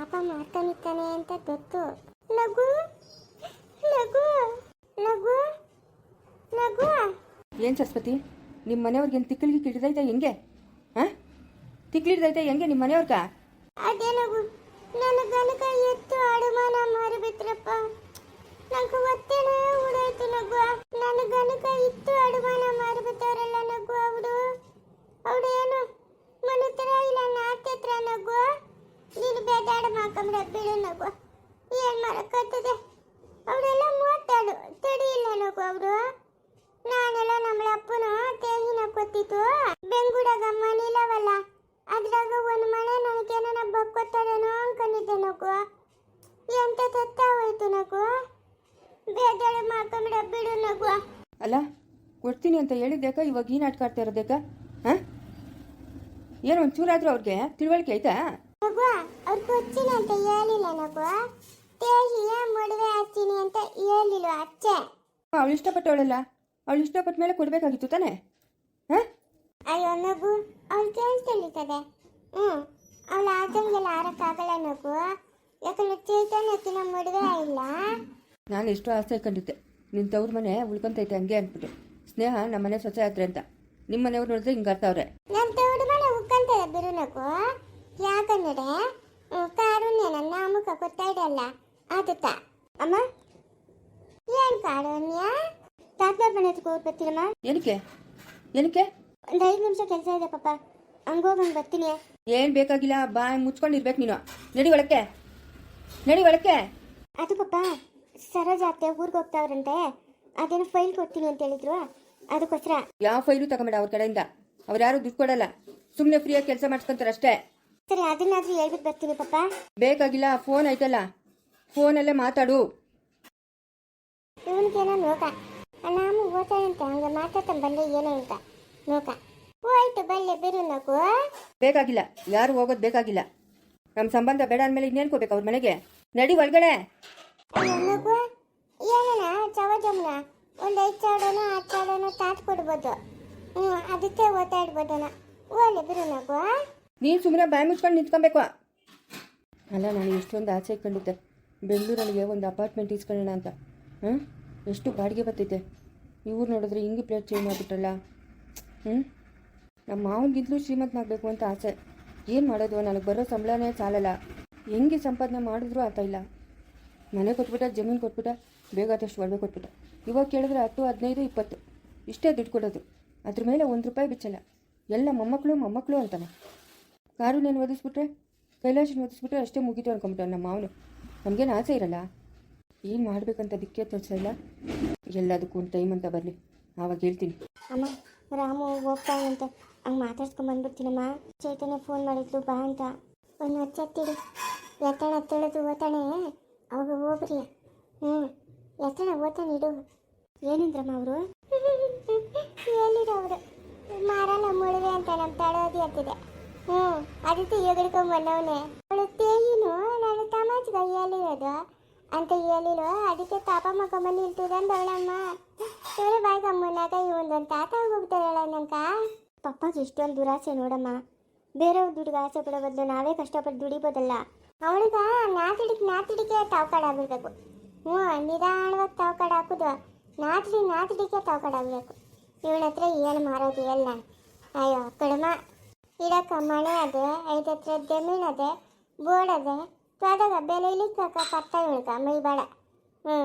ಪಾಪ ಮಾಡ್ತಾನಿತ್ತಾನೆ ಅಂತ ಗೊತ್ತು. ನಗು ನಗು ನಗು ನಗು. ಏನು ಸರಸ್ವತಿ ನಿಮ್ಮ ಮನೆಯವ್ರಿಗೆ ತಿಕ್ಕಲಿಗೆ ಕಿಡಿದೈತೆ ಹೆಂಗೆ? ಹಾಂ? ತಿಕ್ಲಿಡ್ದೈತೆ ಹೆಂಗೆ ನಿಮ್ಮ ಮನೆಯವ್ರಗ? ಅದೇ ನಗು ನನ್ನ ಗನಕ ಎತ್ತು ಅಡಮಾನ ಮಾರಿಬಿಟ್ರಪ್ಪ ನಂಗೆ ಒತ್ತೇನೆ ಉಡಾಯ್ತು ನಗು ನನ್ನ ಗನಕ ಇತ್ತು ಅಡುಮಾನ ಮಾರಿಬಿಟ್ಟವರಲ್ಲ ನಗು ಅವರು ಅವಳೇನು ಮನೆ ಹತ್ರ ಇಲ್ಲ ನಾತೆ ಹತ್ರ ನಗು ನೀನು ಬೇದಾಡ ಮಾಕಂಬ್ರ ಬಿಡು ನಗು ಏನ್ ಮಾಡಕ್ಕತ್ತದೆ ಅವರೆಲ್ಲ ಮಾತಾಡು ತಡಿಯಿಲ್ಲ ನಗು ಅವರು ನಾನೆಲ್ಲ ನಮ್ಮ ಅಪ್ಪನ ಕೊತ್ತಿತ್ತು ಬೆಂಗುಡಾಗ ಮನಿಲವಲ್ಲ ಅದ್ರಾಗ ಒಂದು ಮನೆ ನನಗೇನ ಬಕ್ಕೊತ್ತಾಡೇನೋ ಅನ್ಕೊಂಡಿದ್ದೆ ನಗು ಎಂತ ತತ್ತ ಹೋಯ್ತು ನಗು ಬೇದಾಡ ಮಾಡ್ಕೊಂಬಿಡ ಬಿಡು ನಗು ಅಲ್ಲ ಕೊಡ್ತೀನಿ ಅಂತ ಹೇಳಿದ್ದೇಕ ಇವಾಗ ಈ ನಾಟಕ ಆಡ್ತಾ ಇರೋದೇಕ ಹಾಂ? ಏನು ಒಂಚೂರಾದ್ರೂ ಅವ್ರಿಗೆ ತಿಳುವಳಿಕೆ ಐತಾ ನಗು ಅವ್ರು ಕೊಚ್ಚಿನಿ ಅಂತ ಹೇಳಿಲ್ಲ ನಗು ತೇಹಿಯ ಮದುವೆ ಹಚ್ಚಿನಿ ಅಂತ ಹೇಳಿಲ್ಲ ಅಚ್ಚೆ? ಅವಳು ಇಷ್ಟಪಟ್ಟವಳಲ್ಲ. ಅವಳು ಇಷ್ಟಪಟ್ಟ ಮೇಲೆ ಕೊಡಬೇಕಾಗಿತ್ತು ತಾನೇ? ಅಯ್ಯೋ ನಗು ಅವ್ಳು ಕದ ಹ್ಞೂ ಅವಳ ಆಟಂಗೆಲ್ಲ ಆರಕ್ಕಾಗಲ್ಲ ನಗು. ಯಾಕಂದ್ರೆ ನಮ್ಮ ಮದುವೆ ಇಲ್ಲ. ನಾನು ಎಷ್ಟು ಆಸೆ ಕಂಡಿದ್ದೆ. ನಿನ್ನ ತವ್ರ ಮನೆ ಉಳ್ಕೊಂತೈತೆ ಹಂಗೆ ಅಂದ್ಬಿಟ್ಟು. ಸ್ನೇಹ ನಮ್ಮ ಮನೆ ಸ್ವಚ್ಛ ಆದ್ರೆ ಅಂತ. ನಿಮ್ಮ ಮನೆಯವ್ರು ನೋಡಿದ್ರೆ ಹಿಂಗೆ ಅರ್ಥವ್ರೆ. ನನ್ನ ತವ್ರ ಮನೆ ಉಕ್ಕಂತದೆ ಬಿರು ನಗು. ಯಾಕಂದ್ರೆ ಕಾರುಣ್ಯ ನನ್ನ ಅಮ್ಮಕ ಗೊತ್ತಾಯ್ಡಲ್ಲ ಆದುತ್ತ ಅಮ್ಮ ಏನ್ ಕಾರುಣ್ಯ? ತಾತ ಮನೆ ಹತ್ರ ಹೋಗಿ ಏನಕ್ಕೆ? ಏನಕ್ಕೆ? ಒಂದು ಐದು ನಿಮಿಷ ಕೆಲಸ ಇದೆ ಪಾಪ. ಹಂಗೋಗಂಗೆ ಬರ್ತೀನಿ. ಏನು ಬೇಕಾಗಿಲ್ಲ ಬಾಯ್ ಮುಚ್ಕೊಂಡಿರ್ಬೇಕು ನೀನು. ನಡಿ ಒಳಕ್ಕೆ. ನಡಿ ಒಳಕ್ಕೆ. ಅದು ಪಾಪ ಸರೋಜ ಅತ್ತೆ ಊರಿಗೆ ಹೋಗ್ತಾವ್ರಂತೆ. ಅದೇನು ಫೈಲ್ ಕೊಡ್ತೀನಿ ಅಂತ ಹೇಳಿದ್ರು. ಅದಕ್ಕೋಸ್ಕರ. ಯಾವ ಫೈಲು ತಗೊಂಬೇಡ ಅವ್ರ ಕಡೆಯಿಂದ? ಅವ್ರು ಯಾರು ದುಡ್ಡು ಕೊಡಲ್ಲ. ಸುಮ್ಮನೆ ಫ್ರೀಯಾಗಿ ಕೆಲಸ ಮಾಡ್ಸ್ಕೊಂತಾರೆ ಅಷ್ಟೇ. ಸರಿ ಅದನ್ನಾದ್ರೂ ಹೇಳ್ಬಿಟ್ಟು ಬರ್ತೀನಿ ಪಾಪ. ಬೇಕಾಗಿಲ್ಲ ಫೋನ್ ಐತಲ್ಲ. ಫೋನಲ್ಲೇ ಮಾತಾಡು. ಇವನಿಗೇನೋ ನೋಕ ಓದ್ತಾನಂತೆ ಹಂಗ ಮಾತಾಡ್ತಾನ ಬಲ್ಲೆ ಏನೋ ಅಂತ ನೋಕ. ಹೋಯ್ತು ಬಲ್ಲೆ ಬಿರು ನಗು ಬೇಕಾಗಿಲ್ಲ. ಯಾರು ಹೋಗೋದು ಬೇಕಾಗಿಲ್ಲ. ನಮ್ಮ ಸಂಬಂಧ ಬೇಡ ಅಂದಮೇಲೆ ಇನ್ನೇನ್ಕೋಬೇಕು ಅವ್ರ ಮನೆಗೆ? ನಡಿ ಒಳಗಡೆ. ನಗು ಏನಣ್ಣ ಚವ ಜಮ್ನ? ಒಂದು ಐದು ಸಾವಿರನೋ ಹತ್ತು ಸಾವಿರನೋ ತಾತ್ ಕೊಡ್ಬೋದು. ಹ್ಞೂ ಅದಕ್ಕೆ ಓದಾಡ್ಬೋದಣ್ಣ ಓಲೆ ಬಿರು ನಗು ನೀನು ಸುಮ್ಮನೆ ಬಾಯಿ ಮುಚ್ಕೊಂಡು ನಿಂತ್ಕೊಬೇಕು. ಅಲ್ಲ ನಾನು ಎಷ್ಟೊಂದು ಆಸೆ ಇಟ್ಕೊಂಡಿದ್ದೆ. ಬೆಂಗಳೂರಲ್ಲಿಗೆ ಒಂದು ಅಪಾರ್ಟ್ಮೆಂಟ್ ಇಸ್ಕೊಳ್ಳೋಣ ಅಂತ. ಹ್ಞೂ ಎಷ್ಟು ಬಾಡಿಗೆ ಬರ್ತೈತೆ. ಇವ್ರು ನೋಡಿದ್ರೆ ಹಿಂಗೆ ಪ್ಲೇಟ್ ಚೇಂಜ್ ಮಾಡಿಬಿಟ್ರಲ್ಲ? ಹ್ಞೂ ನಮ್ಮ ಮಾವನಿಗಿಂತಲೂ ಶ್ರೀಮಂತನಾಗಬೇಕು ಅಂತ ಆಸೆ. ಏನು ಮಾಡೋದು? ನನಗೆ ಬರೋ ಸಂಬಳನೇ ಸಾಲಲ್ಲ. ಹೆಂಗೆ ಸಂಪಾದನೆ ಮಾಡಿದ್ರೂ ಆತ ಇಲ್ಲ. ಮನೆ ಕೊಟ್ಬಿಟ್ಟ, ಜಮೀನು ಕೊಟ್ಬಿಟ್ಟ, ಬೇಗ ಆದಷ್ಟು ಒಡವೆ ಕೊಟ್ಬಿಟ್ಟ. ಇವಾಗ ಕೇಳಿದ್ರೆ ಹತ್ತು, ಹದಿನೈದು, ಇಪ್ಪತ್ತು. ಇಷ್ಟೇ ದುಡ್ಡು ಕೊಡೋದು. ಅದ್ರ ಮೇಲೆ ಒಂದು ರೂಪಾಯಿ ಬಿಚ್ಚಲ್ಲ. ಎಲ್ಲ ಮೊಮ್ಮಕ್ಕಳು ಮೊಮ್ಮಕ್ಕಳು ಅಂತಾನೆ. ಕಾರು ಕಾರುಣ್ಯನ ಓದಿಸ್ಬಿಟ್ರೆ ಕೈಲಾಶನ ಓದಿಸ್ಬಿಟ್ರೆ ಅಷ್ಟೇ ಮುಗೀತು ಅನ್ಕೊಂಬಿಟ್ಟು ನಮ್ಮ ಮಾವನು. ನಮಗೇನು ಆಸೆ ಇರಲ್ಲ? ಏನು ಮಾಡಬೇಕಂತ ದಿಕ್ಕೇ ತೋರಿಸಲ್ಲ ಎಲ್ಲದಕ್ಕೂ ಒಂದು ಟೈಮ್ ಅಂತ ಬರಲಿ. ಆವಾಗ ಹೇಳ್ತೀನಿ. ಅಮ್ಮ, ರಾಮು ಹೋಗ್ತಾನಂತೆ ಹಂಗೆ ಮಾತಾಡ್ಸ್ಕೊಂಡು ಬಂದ್ಬಿಡ್ತೀನಮ್ಮ ಚೈತನ್ಯ ಫೋನ್ ಮಾಡಿದ್ಲು, ಬಾ ಅಂತ. ಒಂದು ಹಚ್ಚತ್ತಿಡಿ ಎತ್ತಣ ತಿಳಿದು ಓತಾಣೆ ಅವಾಗ ಹೋಗ್ರಿ ಹ್ಞೂ ಎತ್ತಣ ಓತಾನೆ ಇಡು. ಏನಂದ್ರಮ್ಮ ಅವರು? ಹೇಳಿದ್ರು ಅವರು ಮಾರಲ್ಲ ಮುಳುವೆ ಅಂತ ನಮ್ಮ ತಡೋದಿ ಅಂತಿದೆ. ಹ್ಞೂ ಅದಕ್ಕೆ ಎಗಡ್ಕೊಂಡ್ ಬಂದವನೇ. ಅವಳು ತೇಯಿನು? ನಾನು ತಮಾಜ್ಗ ಹೇಳಿರೋದು ಅಂತ ಹೇಳಿಲ್ಲ ಅದಕ್ಕೆ ತಾಪ ಮಕ್ಕಂಬಂದು ನಿಲ್ತದಂದವಳಮ್ಮ ಇವಳು ಬಾಯ್ಗ ಅಮ್ಮನಾಗ ಇವೊಂದೊಂದು ತಾತ ಹೋಗ್ತಾರಲ್ಲ ನಂಕ ಪಪ್ಪಗೆ ಇಷ್ಟೊಂದು ದುರಾಸೆ ನೋಡಮ್ಮ. ಬೇರೆಯವ್ರು ದುಡ್ಡಿಗೆ ಆಸೆ ಪಡೋ ಬದಲು ನಾವೇ ಕಷ್ಟಪಟ್ಟು ದುಡಿಬೋದಲ್ಲ. ಅವಳಿಗ ನಾತಿಡಿಕ್ ನಾತಿಡಿಕೆ ತಾವ್ಕಾಡ ಆಗ್ಬಿಡ್ಬೇಕು. ಹ್ಞೂ, ನಿಧಾನವಾಗಿ ತಾವ್ಕಾಡ ಹಾಕುದು. ನಾತಿಡಿ ನಾತಿಡಿಕೆ ತಾವ್ಕಾಡ ಆಗ್ಬೇಕು. ಇವಳ ಹತ್ರ ಏನು ಮಾರೋದು ಎಲ್ಲ ಅಯ್ಯೋ, ಕಡಮ. ಇಡಕ್ಕ ಮನೆ ಅದೇ ಐದತ್ರ ಜಮೀನು ಅದೇ, ಬೋರ್ಡ್ ಅದೇ. ತೋಟಗ ಬೆಲೆ ಇಳಿಕಾಕ ಪತ್ತ ಇಳ್ಕ ಮೈ ಬೇಡ ಹ್ಞೂ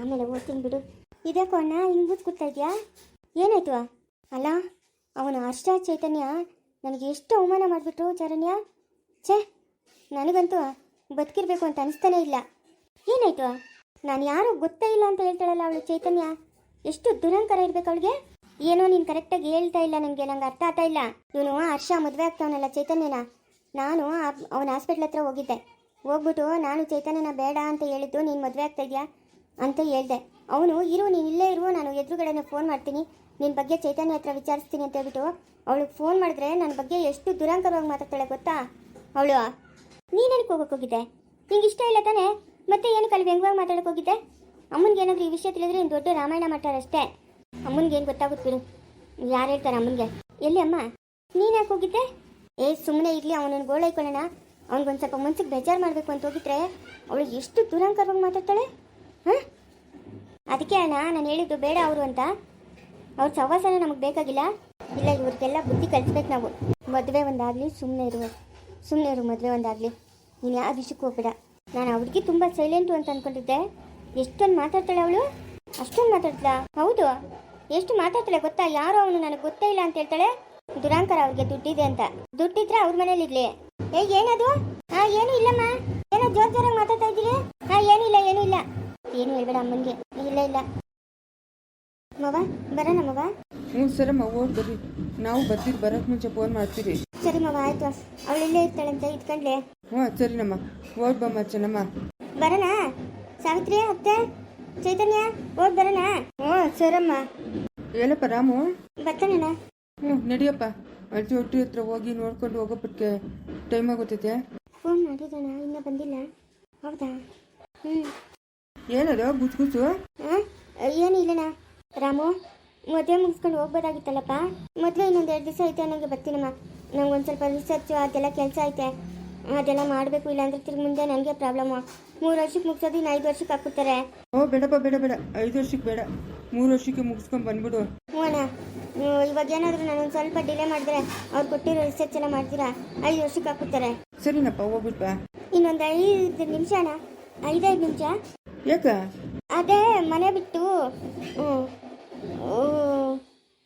ಆಮೇಲೆ ಓದ್ತೀನಿ ಬಿಡು. ಇದಕ್ಕೋ ಅಣ್ಣ ಹಿಂಗೆ ಬೂತ್ ಇದೆಯಾ? ಏನಾಯ್ತು? ಅಲ್ಲ, ಅವನ ಅಷ್ಟ ಚೈತನ್ಯ ನನಗೆ ಎಷ್ಟು ಅವಮಾನ ಮಾಡಿಬಿಟ್ರು ಚರಣ್ಯ? ಛೇ, ನನಗಂತೂ ಬದುಕಿರ್ಬೇಕು ಅಂತ ಅನಿಸ್ತಾನೇ ಇಲ್ಲ. ಏನಾಯ್ತು? ನಾನು ಯಾರು ಗೊತ್ತೇ ಇಲ್ಲ ಅಂತ ಹೇಳ್ತಾಳಲ್ಲ ಅವಳು ಚೈತನ್ಯ? ಎಷ್ಟು ದುರಂಕರ ಇರ್ಬೇಕು ಅವಳಿಗೆ? ಏನೋ ನೀನು ಕರೆಕ್ಟಾಗಿ ಹೇಳ್ತಾ ಇಲ್ಲ ನನಗೆ, ನಂಗೆ ಅರ್ಥ ಆಗ್ತಾ ಇಲ್ಲ. ಇವನು ಹರ್ಷ ಮದುವೆ ಆಗ್ತಾವನಲ್ಲ ಚೈತನ್ಯನ. ನಾನು ಅವನ ಹಾಸ್ಪಿಟ್ಲ್ ಹತ್ರ ಹೋಗಿದ್ದೆ. ಹೋಗ್ಬಿಟ್ಟು, ನಾನು ಚೈತನ್ಯನ ಬೇಡ ಅಂತ ಹೇಳಿದ್ದು ನೀನು ಮದುವೆ ಆಗ್ತಾ ಇದೆಯಾ? ಅಂತ ಹೇಳ್ದೆ. ಅವನು, ಇರು, ನೀನು ಇಲ್ಲೇ ಇರು, ನಾನು ಎದುರುಗಡೆನೆ ಫೋನ್ ಮಾಡ್ತೀನಿ. ನಿನ್ನ ಬಗ್ಗೆ ಚೈತನ್ಯ ಹತ್ರ ವಿಚಾರಿಸ್ತೀನಿ ಅಂತ ಹೇಳ್ಬಿಟ್ಟು, ಅವಳಿಗೆ ಫೋನ್ ಮಾಡಿದ್ರೆ ನನ್ನ ಬಗ್ಗೆ ಎಷ್ಟು ದುರಂಕರವಾಗಿ ಮಾತಾಡ್ತಾಳೆ ಗೊತ್ತಾ? ಅವಳು, ನೀನು ಹೋಗಕ್ಕೆ ಹೋಗಿದ್ದೆ? ನಿಂಗೆ ಇಷ್ಟ ಇಲ್ಲ ತಾನೆ? ಮತ್ತೆ ಏನಕ್ಕೆ ಅಲ್ಲಿ ವ್ಯಂಗ್ಯವಾಗಿ ಮಾತಾಡಕ್ಕೆ ಹೋಗಿದ್ದೆ? ಅಮ್ಮನಿಗೆ ಏನಾದರೂ ಈ ವಿಷಯ ತಿಳಿದ್ರೆ ನೀನು ದೊಡ್ಡ ರಾಮಾಯಣ ಮಾಡ್ತಾರಷ್ಟೇ ಅಮ್ಮನಿಗೆ ಏನು ಗೊತ್ತಾಗುತ್ತೆ ಯಾರು ಹೇಳ್ತಾರೆ ಅಮ್ಮನಿಗೆ? ಎಲ್ಲಿ ಅಮ್ಮ? ನೀನು ಯಾಕೆ ಹೋಗಿದ್ದೆ? ಏ ಸುಮ್ಮನೆ ಇರಲಿ, ಅವನನ್ನು ಗೋಳೈಕೊಳ್ಳೋಣ ಅವ್ನಿಗೊಂದು ಸ್ವಲ್ಪ ಮನ್ಸಿಗೆ ಬೇಜಾರು ಮಾಡಬೇಕು ಅಂತ ಹೋಗಿದ್ರೆ ಅವಳು ಎಷ್ಟು ದುರಂಕರವಾಗಿ ಮಾತಾಡ್ತಾಳೆ? ಹಾಂ? ಅದಕ್ಕೆ ಅಣ್ಣ, ನಾನು ಹೇಳಿದ್ದು ಬೇಡ ಅವರು ಅಂತ. ಅವ್ರ ಸಹವಾಸನ ನಮಗೆ ಬೇಕಾಗಿಲ್ಲ. ಇಲ್ಲ, ಇವ್ರಿಗೆಲ್ಲ ಬುದ್ಧಿ ಕಲಿಸ್ಬೇಕು ನಾವು. ಮದುವೆ ಒಂದಾಗಲಿ ಸುಮ್ಮನೆ ಇರು. ಸುಮ್ಮನೆ ಇರು, ಮದುವೆ ಒಂದಾಗಲಿ. ನೀನು ಯಾವ ವಿಷಯಕ್ಕೂ ಹೋಗ್ಬೇಡ. ನಾನು ಅವ್ರಿಗೆ ತುಂಬ ಸೈಲೆಂಟು ಅಂತ ಅಂದ್ಕೊಂಡಿದ್ದೆ ಎಷ್ಟೊಂದು ಮಾತಾಡ್ತಾಳೆ ಅವಳು? ಅಷ್ಟೊಂದು ಮಾತಾಡ್ತಾಳ ಹೌದು. ಎಷ್ಟು ಮಾತಾಡ್ತಾಳೆ ಗೊತ್ತಾ? ಯಾರು ಅವನು ನನಗೆ ಗೊತ್ತೇ ಇಲ್ಲ ಅಂತ ಹೇಳ್ತಾಳೆ. ದುರಾಂಕರ ಅವ್ರಿಗೆ ದುಡ್ಡಿದೆ ಅಂತ. ದುಡ್ಡಿದ್ರೆ ಅವ್ರ ಮನೇಲಿ ಇರ್ಲಿ ಏ ಏನದು? ಹಾ ಏನು ಇಲ್ಲಮ್ಮ. ಏನೋ ಜೋರ್ ಜೋರಾಗಿ ಮಾತಾಡ್ತಾ ಇದ್ದೀರಿ? ಹಾ ಏನೂ ಇಲ್ಲ ಏನೂ ಇಲ್ಲ. ಏನು ಹೇಳ್ಬೇಡ ಅಮ್ಮನಿಗೆ. ಇಲ್ಲ ಇಲ್ಲ. ಮವ ಬರೋಣ ಮವ ಹ್ಞೂ ಸರಮ್ಮ ಓಡ್ ಬರ್ರಿ. ನಾವು ಬರ್ತೀರಿ ಬರೋಕ್ಕೆ ಮುಂಚೆ ಫೋನ್ ಮಾಡ್ತೀರಿ. ಸರಿ ಮವ ಆಯ್ತು. ಅವಳು ಇಲ್ಲೇ ಇರ್ತಾಳಂತ ಇಟ್ಕೊಂಡ್ಲೆ ಹ್ಞೂ ಸರಿನಮ್ಮ ಓಡ್ ಬಮ್ಮ ಚೆನ್ನಮ್ಮ ಬರೋಣ? ಸಾವಿತ್ರಿ ಅತ್ತೆ ಚೈತನ್ಯ ಓಡ್ ಬರೋಣ? ಹ್ಞೂ ಸರಮ್ಮ ಏನಪ್ಪ ರಾಮು? ಬರ್ತಾನಣ್ಣ ಹ್ಞೂ ನಡಿಯಪ್ಪ. ಅಜ್ಜಿ ಹೊಟ್ಟಿ ಹತ್ರ ಹೋಗಿ ನೋಡ್ಕೊಂಡು ಹೋಗೋಪಕ್ಕೆ ಟೈಮ್ ಆಗುತ್ತೈತೆ ಫೋನ್ ಮಾಡಿದಾನ ಇನ್ನೂ ಬಂದಿಲ್ಲ? ಹೌದಾ? ಹ್ಞೂ ಏನದು? ಗುಜ್ ಗುಜ್ಜು ಹಾಂ ಏನು ಇಲ್ಲಣ್ಣ. ರಾಮು ಮದುವೆ ಮುಗಿಸ್ಕೊಂಡು ಹೋಗ್ಬೋದಾಗಿತ್ತಲ್ಲಪ್ಪ? ಮದುವೆ ಇನ್ನೊಂದು ಎರಡು ದಿವಸ ಐತೆ ನನಗೆ ಬರ್ತೀನಮ್ಮ. ನಂಗೊಂದು ಸ್ವಲ್ಪ ರಿಸರ್ಚು ಅದೆಲ್ಲ ಕೆಲಸ ಐತೆ. ಅದೆಲ್ಲ ಮಾಡಬೇಕು ಇಲ್ಲಾಂದ್ರೆ ತಿರ್ಗಿ ಮುಂದೆ ನನಗೆ ಪ್ರಾಬ್ಲಮ್ಮು ಮೂರು ವರ್ಷಕ್ಕೆ ಮುಗಿಸೋದು ಇನ್ನು ಐದು ವರ್ಷಕ್ಕೆ ಹಾಕುತ್ತಾರೆ ಓ ಬೇಡಪ್ಪ ಬೇಡ ಬೇಡ. ಐದು ವರ್ಷಕ್ಕೆ ಬೇಡ. ಮೂರು ವರ್ಷಕ್ಕೆ ಮುಗಿಸ್ಕೊಂಡು ಬಂದ್ಬಿಡು. ಹ್ಞೂ ಅಣ್ಣ. ಇವಾಗ ಏನಾದರೂ ನಾನೊಂದು ಸ್ವಲ್ಪ ಡಿಲೇ ಮಾಡಿದ್ರೆ ಅವ್ರು ಕೊಟ್ಟಿರೋ ರಿಸರ್ಚ್ ಎಲ್ಲ ಮಾಡ್ತೀರಾ? ಐದು ವರ್ಷಕ್ಕೆ ಹಾಕುತ್ತಾರೆ ಸರಿನಪ್ಪ ಹೋಗ್ಬಿಟ್ ಬಾ. ಇನ್ನೊಂದು ಐದು ನಿಮಿಷ ಅಣ್ಣ. ಐದೈದು ನಿಮಿಷ? ಯಾಕ? ಅದೇ ಮನೆ ಬಿಟ್ಟು ಓ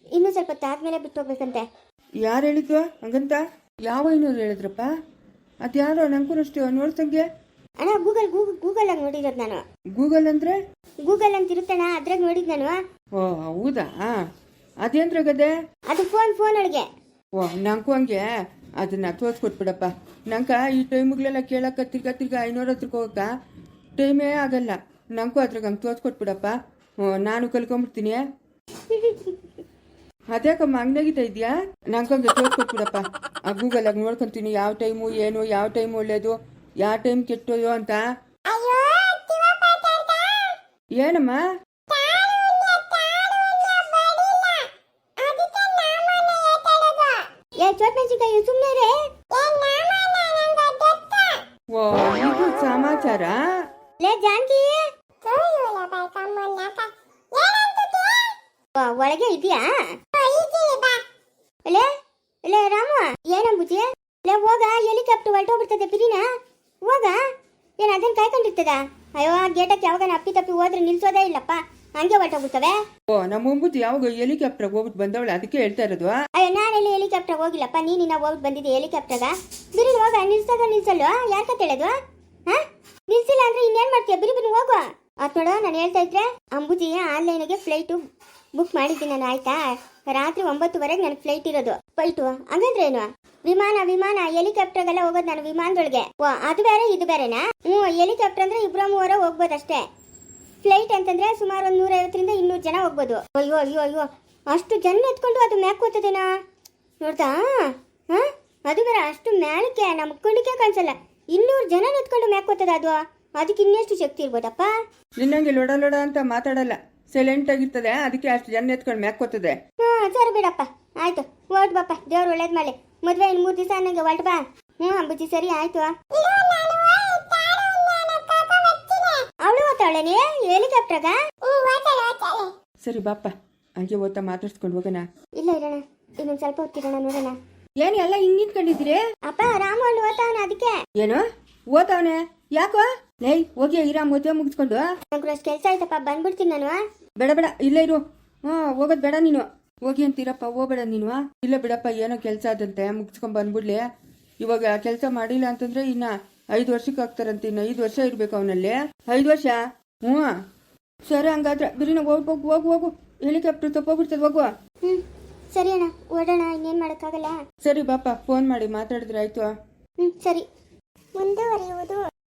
ಇನ್ನೂ ಸ್ವಲ್ಪ ತಾದ್ಮೇಲೆ ಬಿಟ್ಟು ಹೋಗ್ಬೇಕಂತೆ. ಯಾರು ಹೇಳಿದ್ವ ಹಂಗಂತ? ಯಾವ ಇನ್ನೂರು ಹೇಳಿದ್ರಪ್ಪ? ಅದ್ಯಾರೋ ನಂಗೂ ಅಷ್ಟು ನೋಡ್ತಂಗೆ ಅಣ್ಣ ಗೂಗಲ್ ಗೂಗಲ್ ಗೂಗಲ್ ಆಗಿ ನೋಡಿರೋದು ನಾನು. ಗೂಗಲ್ ಅಂದ್ರೆ? ಗೂಗಲ್ ಅಂತ ಇರುತ್ತಣ್ಣ ಅದ್ರಾಗ ನೋಡಿದ್ ನಾನು. ಓ ಹೌದಾ? ಅದೇನ್ರ ಗದೆ ಅದು ಫೋನ್ ಫೋನ್ ಒಳಗೆ ಓ ನಂಗೂ ಹಂಗೆ. ಅದನ್ನ ತೋರಿಸ್ಕೊಟ್ಬಿಡಪ್ಪ. ನಂಗೆ ಈ ಟೈಮ್ಗಳೆಲ್ಲ ಕೇಳಕ್ಕ ತಿರ್ಗ ತಿರ್ಗಾ ಐನೂರ ಹತ್ರಕ್ಕೆ ಹೋಗಕ್ಕ ಟೈಮೇ ಆಗಲ್ಲ. ನಂಗೂ ಅದ್ರಾಗ ಹಂಗೆ ತೋರಿಸ್ಕೊಟ್ಬಿಡಪ್ಪ. ನಾನು ಕಲ್ಕೊಂಬಿಡ್ತೀನಿ. ಅದ್ಯಾಕಮ್ಮ ಹಂಗಾಗಿತಾ ಇದೆಯಾ? ನಂಗೆ ಹಂಗೆ ತೋರಿಸ್ಕೊಟ್ಬಿಡಪ್ಪ. ಆ ಗೂಗಲಾಗ ನೋಡ್ಕೊಂತೀನಿ ಯಾವ ಟೈಮು ಏನು ಯಾವ ಟೈಮ್ ಒಳ್ಳೇದು ಯಾವ ಟೈಮ್ ಕೆಟ್ಟೋಯೋ ಅಂತ. ಏನಮ್ಮ? ಮೆಣಸಿನ್ಕಾಯಿ ಸುಮ್ಮನೆ ರೇ ಓ ಇದು ಸಮಾಚಾರ? ಲೇ ಜಾನ್ಕಿ. ಒಳಗೆ ಇದೆಯಾ ಲೇ ಲೇ ರಾಮ ಏನಂಬುಜಿ ಲೇ ಹೋಗ ಹೆಲಿಕಾಪ್ಟರ್ ಹೊರಟೋಗ್ಬಿಡ್ತದೆ ಬಿರಿನ. ಹೋಗ. ಏನ್ ಅದನ್ನ ಕಾಯ್ಕೊಂಡಿರ್ತದ? ಅಯ್ಯೋ ಗೇಟಕ್ಕೆ ಯಾವಾಗ ಅಪ್ಪಿ ತಪ್ಪಿ ಹೋದ್ರೆ ನಿಲ್ಸೋದೇ ಇಲ್ಲಪ್ಪ. ಹಂಗೆ ಹೊರಟೋಗ್ಬಿಡ್ತವೆ ಓ ನಮ್ಮ ಮುಂಬುತ್ತಿ ಯಾವಾಗ ಹೆಲಿಕಾಪ್ಟರ್ ಹೋಗ್ಬಿಟ್ಟು ಬಂದವಳೆ? ಅದಕ್ಕೆ ಹೇಳ್ತಾ ಇರೋದು ಅಯ್ಯೋ ನಾನೆಲ್ಲಿ ಹೆಲಿಕಾಪ್ಟರ್ ಹೋಗಿಲ್ಲಪ್ಪ? ನೀನಿನ್ನ ಹೋಗ್ಬಿಟ್ಟು ಬಂದಿದ್ದೆ ಹೆಲಿಕಾಪ್ಟರ್ಗ ಬಿರಿ ಹೋಗ ನಿಲ್ಸಾಗ ನಿಲ್ಸಲ್ವ ಯಾರ್ ಕತೆ ಹೇಳೋದು ಹಾ? ನಿಲ್ಸಿಲ್ಲ ಅಂದ್ರೆ ಇನ್ನೇನ್ ಮಾಡ್ತೀಯ? ಬಿರಿ ಬಿರಿ ಹೋಗು. ಅದ್ ನೋಡೋ ನಾನು ಹೇಳ್ತಾ ಇದ್ರೆ ಅಂಬುಜಿ ಆನ್ಲೈನ್ಗೆ ಫ್ಲೈಟು ಬುಕ್ ಮಾಡಿದ್ದೀನಿ ನಾನು ಆಯ್ತಾ? ರಾತ್ರಿ ಒಂಬತ್ತುವರೆಗೆ ನನ್ನ ಫ್ಲೈಟ್ ಇರೋದು. ಫ್ಲೈಟು ಹಂಗಂದ್ರೆ ಏನು? ವಿಮಾನ ವಿಮಾನ ಹೆಲಿಕಾಪ್ಟರ್ಗೆಲ್ಲ ಹೋಗೋದು ನಾನು ವಿಮಾನದೊಳಗೆ. ಓ ಅದು ಬೇರೆ ಇದು ಬೇರೆನಾ? ಹ್ಞೂ ಹೆಲಿಕಾಪ್ಟರ್ ಅಂದ್ರೆ ಇಬ್ಬರ ಮೂವರ ಹೋಗ್ಬೋದಷ್ಟೇ. ಫ್ಲೈಟ್ ಅಂತಂದ್ರೆ ಸುಮಾರು ಒಂದು ನೂರೈವತ್ತರಿಂದ ಇನ್ನೂರು ಜನ ಹೋಗ್ಬೋದು. ಅಯ್ಯೋ ಅಯ್ಯೋ ಅಯ್ಯೋ. ಅಷ್ಟು ಜನ ಎತ್ಕೊಂಡು ಅದು ಮ್ಯಾಕ್ ಹೋಗ್ತದೇನಾ ನೋಡ್ತಾ? ಹಾ? ಅದು ಬೇರೆ ಅಷ್ಟು ಮ್ಯಾಲಕ್ಕೆ ನಮ್ಮ ಕುಂಡಿಕೆ ಕಾಣಿಸಲ್ಲ. ಇನ್ನೂರು ಜನ ಎತ್ಕೊಂಡು ಮ್ಯಾಕ್ ಹೋಗ್ತದ ಅದು? ಅದಕ್ಕೆ ಇನ್ನೆಷ್ಟು ಶಕ್ತಿ ಇರ್ಬೋದಪ್ಪ? ನಿನ್ನಂಗೆ ಲೊಡ ಲೊಡ ಅಂತ ಮಾತಾಡಲ್ಲ. ಸೈಲೆಂಟ್ ಆಗಿರ್ತದೆ ಅದಕ್ಕೆ ಅಷ್ಟು ಜನ ಎತ್ಕೊಂಡು ಮ್ಯಾಕೋತದೆ ಹಾ ಸರಿ ಬಿಡಪ್ಪ. ಆಯ್ತು. ಹೊರಟು ಬಾಪ್ಪ ದೇವ್ರು ಒಳ್ಳೇದ್ ಮಾಡಿ ಮದ್ವೆ ಇನ್ನು ಮೂರು ದಿವಸ ಅನ್ನಂಗೆ ಹೊರ್ಟ್ ಬಾ. ಹ್ಞೂ ಅಂಬುಜಿ ಸರಿ ಆಯ್ತು. ಹೆಲಿಕಾಪ್ಟರ್ಗ ಸರಿ ಬಾಪ್ಪ. ಹಂಗೆ ಓದ್ತಾ ಮಾತಾಡ್ಸ್ಕೊಂಡು ಹೋಗೋಣ. ಇಲ್ಲ ಇರೋಣ ಇನ್ನೊಂದ್ ಸ್ವಲ್ಪ ಹೊತ್ತಿರೋಣ ನೋಡೋಣ. ಏನ್ ಎಲ್ಲ ಹಿಂಗ್ ನಿಂತ್ಕೊಂಡಿದ್ರಿ ಅಪ್ಪ ರಾಮು ಅಲ್ಲಿ ಓದ್ತಾವನ ಅದಕ್ಕೆ. ಏನು? ಓದ್ತಾವನೆ? ಯಾಕೋ? ಲೈ ಹೋಗಿ ಇರಾ ಮದುವೆ ಮುಗಿಸ್ಕೊಂಡು. ನಂಗೆ ಅಷ್ಟು ಕೆಲಸ ಆಯ್ತಪ್ಪ ಬಂದ್ಬಿಡ್ತೀನಿ ನಾನು. ಬೇಡ ಬೇಡ ಇಲ್ಲೇ ಇರು. ಹಾ ಹೋಗೋದ್ ಬೇಡ ನೀನು. ಹೋಗಿ ಅಂತೀರಪ್ಪ ಹೋಗ್ಬೇಡ ನೀನು. ಇಲ್ಲ ಬಿಡಪ್ಪ ಏನೋ ಕೆಲಸ ಆದಂತೆ ಮುಗಿಸ್ಕೊಂಡ್ ಬಂದ್ಬಿಡ್ಲಿ. ಇವಾಗ ಕೆಲಸ ಮಾಡಿಲ್ಲ ಅಂತಂದ್ರೆ ಇನ್ನ ಐದು ವರ್ಷಕ್ಕೆ ಹಾಕ್ತಾರಂತೆ ಇನ್ನ ಐದು ವರ್ಷ ಇರ್ಬೇಕು ಅವನಲ್ಲಿ. ಐದು ವರ್ಷ? ಹ್ಞೂ. ಸರಿ ಹಂಗಾದ್ರೆ ಬಿರಿನ ಹೋಗ್ ಹೋಗು ಹೋಗು ಹೋಗು. ಹೆಲಿಕಾಪ್ಟರ್ ತಪ್ಪೋಗ್ಬಿಡ್ತದೆ ಹೋಗುವ. ಹ್ಞೂ ಸರಿ ಅಣ್ಣ ಓಡೋಣ ಇನ್ನೇನು ಮಾಡೋಕ್ಕಾಗಲ್ಲ? ಸರಿ ಬಾಪ ಫೋನ್ ಮಾಡಿ ಮಾತಾಡಿದ್ರೆ ಆಯ್ತು. ಹ್ಞೂ ಸರಿ. ಮುಂದುವರಿಯುವುದು.